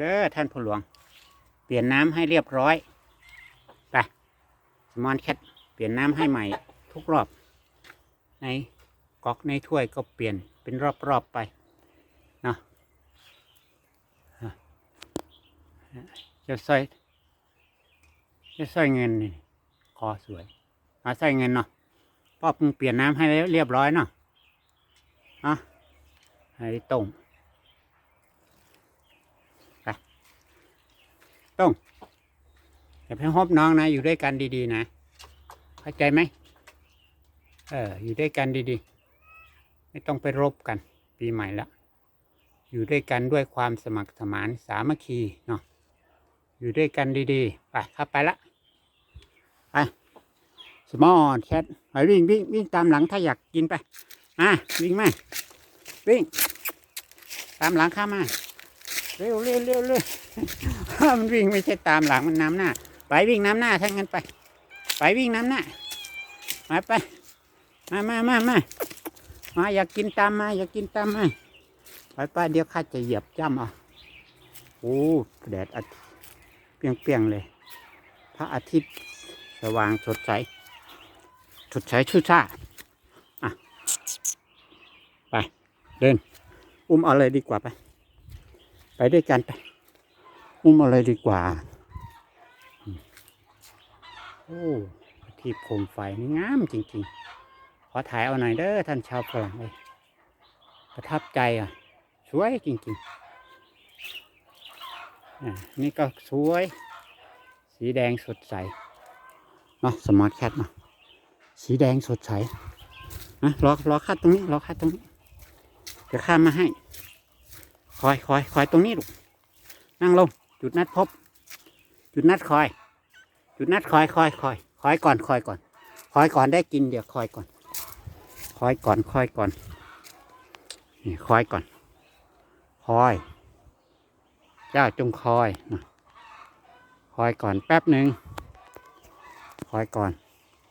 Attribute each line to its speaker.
Speaker 1: เด้อท่านผู้หลวง เปลี่ยนน้ำให้เรียบร้อยไปสมอนแคทเปลี่ยนน้ำให้ใหม่ทุกรอบ ในก๊อกในถ้วยก็เปลี่ยนเป็นรอบๆไปเนาะจะใส่จะใส่เงินนี่คอสวยมาใส่เงินเนาะพ่อเพิ่งเปลี่ยนน้ำให้เรียบร้อยเนาะอะให้ตรง ต้องอย่าไปฮบน้องนะ อยู่ด้วยกันดีๆนะเข้าใจไหมเออ อยู่ด้วยกันดีๆ ไม่ต้องไปรบกัน ปีใหม่ละ อยู่ด้วยกันด้วยความสมัครสมานสามัคคีเนาะอยู่ด้วยกันดีๆ ไปครับไปละไปสมอลแคทไปวิ่งวิ่งวิ่งตามหลังถ้าอยากกินไปมาวิ่งมาวิ่ง ตามหลังข้ามา เร็วเร็วเร็วเร็ว มันวิ่งไม่ใช่ตามหลังมันน้ำหน้า ไปวิ่งน้ำหน้าทั้งนั้นไป ไปวิ่งน้ำหน้า มาไป มามามามามาอยากกินตามมาอยากกินตามมาไปไปเดี๋ยวข้าจะเหยียบจ้ำเอาโอ้แดดอาทิตย์เปรียงเปียงๆเลย พระอาทิตย์สว่างสดใสสดใสชื่อชาอะไปเดิน อุ้มเอาเลยดีกว่าไป ไปด้วยกันไป อุ้มอาเลยดีกว่า โอ้ที่โคมไฟนี่งามจริง ๆ ขอถ่ายเอาหน่อยเด้อท่านชาวฝรั่งเลยประทับใจอะ สวยจริงๆนี่ก็สวย สีแดงสดใสเนาะสมาร์ทแคทเนาะสีแดงสดใสนะรอรอคัดตรงนี้รอคัดตรงนี้เดี๋ยวข้ามมาให้ คอยคอยคอยตรงนี้ลูกนั่งลง จุดนัดพบ จุดนัดคอย จุดนัดคอยคอยคอยคอยก่อนคอยก่อนคอยก่อนได้กินเดี๋ยวคอยก่อนคอยก่อนคอยก่อนนี่คอยก่อนคอย เจ้าจงคอยนะคอยก่อนแป๊บหนึ่งคอยก่อน